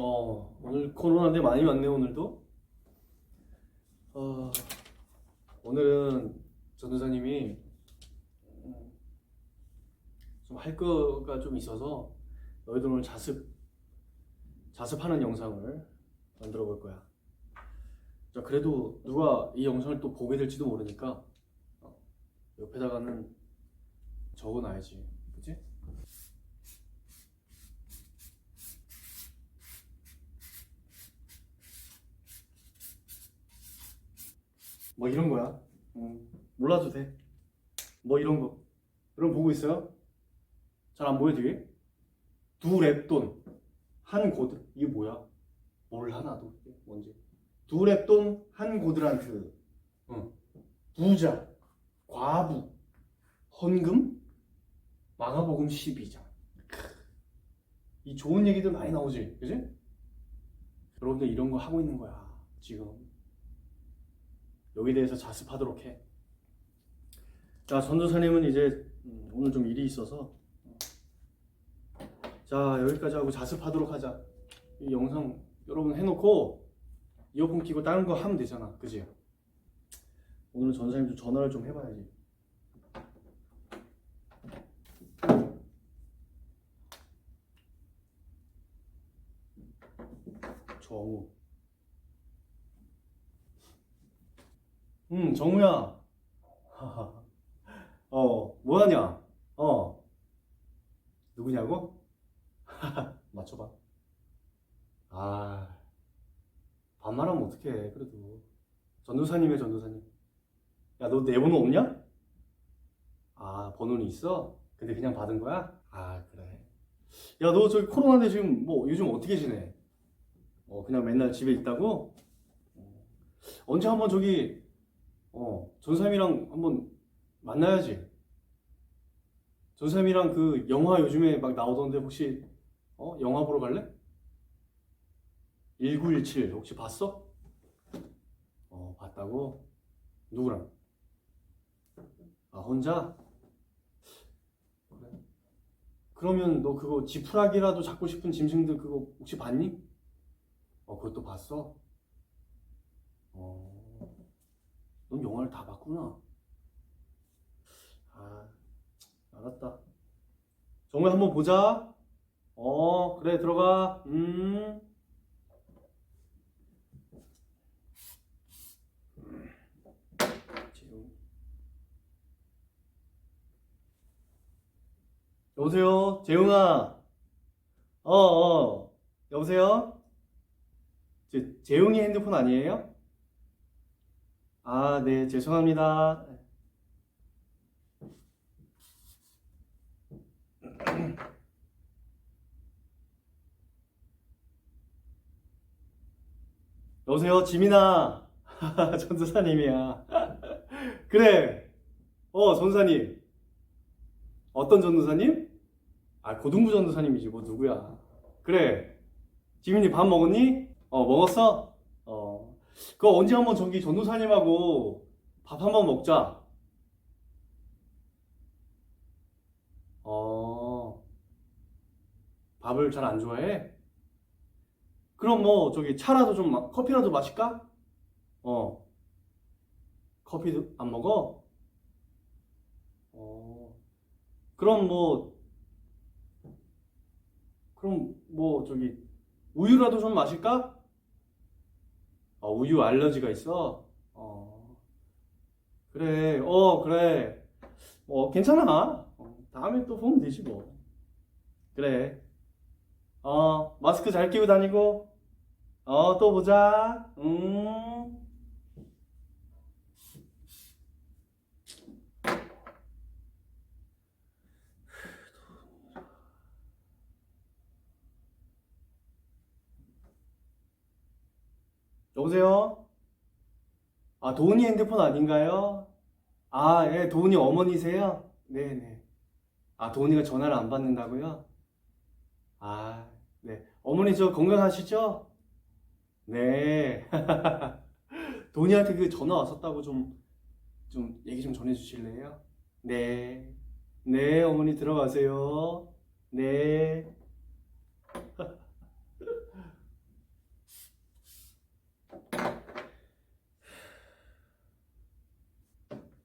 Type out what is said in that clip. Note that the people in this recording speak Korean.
어, 오늘 코로나인데 많이 왔네 오늘도. 어, 오늘은 전도사님이 좀 할 거가 좀 있어서 너희들 오늘 자습 자습하는 영상을 만들어 볼 거야. 자, 그래도 누가 이 영상을 또 보게 될지도 모르니까 어, 옆에다가는 적어놔야지, 그치? 뭐 이런 거야. 음, 몰라도 돼. 뭐 이런 거. 여러분 보고 있어요? 잘 안 보여 뒤에? 두 랩돈 한 고드 이게 뭐야? 뭘 하나도 이게 뭔지. 두 랩돈 한 고드란트. 응. 부자, 과부, 헌금, 마가복음 12장. 이 좋은 얘기들 많이 나오지, 그지? 여러분들 이런 거 하고 있는 거야 지금. 여기에 대해서 자습하도록 해. 자, 전도사님은 이제 음, 오늘 좀 일이 있어서 자 여기까지 하고 자습하도록 하자. 이 영상 여러분 해놓고 이어폰 끼고 다른 거 하면 되잖아, 그지? 오늘은 전사님 좀 전화를 좀 해봐야지. 정우. 응, 정우야. 어, 뭐하냐? 어. 누구냐고? 맞춰봐. 아, 반말하면 어떡해, 그래도. 전도사님의 전도사님. 야, 너 내 번호 없냐? 아, 번호는 있어? 근데 그냥 받은 거야? 아, 그래. 야, 너 저기 코로나인데 지금 뭐 요즘 어떻게 지내? 어, 그냥 맨날 집에 있다고? 어. 언제 한번 저기 어, 전삼이랑 한번 만나야지. 전삼이랑 그 영화 요즘에 막 나오던데 혹시 어, 영화 보러 갈래? 1917 혹시 봤어? 어, 봤다고? 누구랑? 아, 혼자? 그러면 너 그거 지푸라기라도 잡고 싶은 짐승들 그거 혹시 봤니? 어, 그것도 봤어? 어. 넌 영화를 다 봤구나. 아, 알았다. 정말 한번 보자. 어, 그래, 들어가. 음. 여보세요? 재용아. 어, 어. 여보세요? 제, 재용이 핸드폰 아니에요? 아, 네, 죄송합니다. 여보세요, 지민아. 전도사님이야. 그래. 어, 전도사님. 어떤 전도사님? 아, 고등부 전도사님이지, 뭐, 누구야. 그래. 지민이 밥 먹었니? 어, 먹었어? 어. 그거 언제 한번 저기 전도사님하고 밥 한번 먹자. 어, 밥을 잘 안 좋아해? 그럼 뭐 저기 차라도 좀 마- 커피라도 마실까? 어, 커피도 안 먹어? 어, 그럼 뭐 그럼 뭐 저기 우유라도 좀 마실까? 어, 우유 알러지가 있어? 어, 그래, 어, 그래. 어, 괜찮아. 어, 다음에 또 보면 되지, 뭐. 그래. 어, 마스크 잘 끼고 다니고. 어, 또 보자. 음. 여보세요? 아, 도훈이 핸드폰 아닌가요? 아, 예, 도훈이 어머니세요? 네네. 아, 도훈이가 전화를 안 받는다고요? 아, 네. 어머니 저 건강하시죠? 네. 도훈이한테 그 전화 왔었다고 좀, 좀 얘기 좀 전해주실래요? 네. 네, 어머니 들어가세요. 네.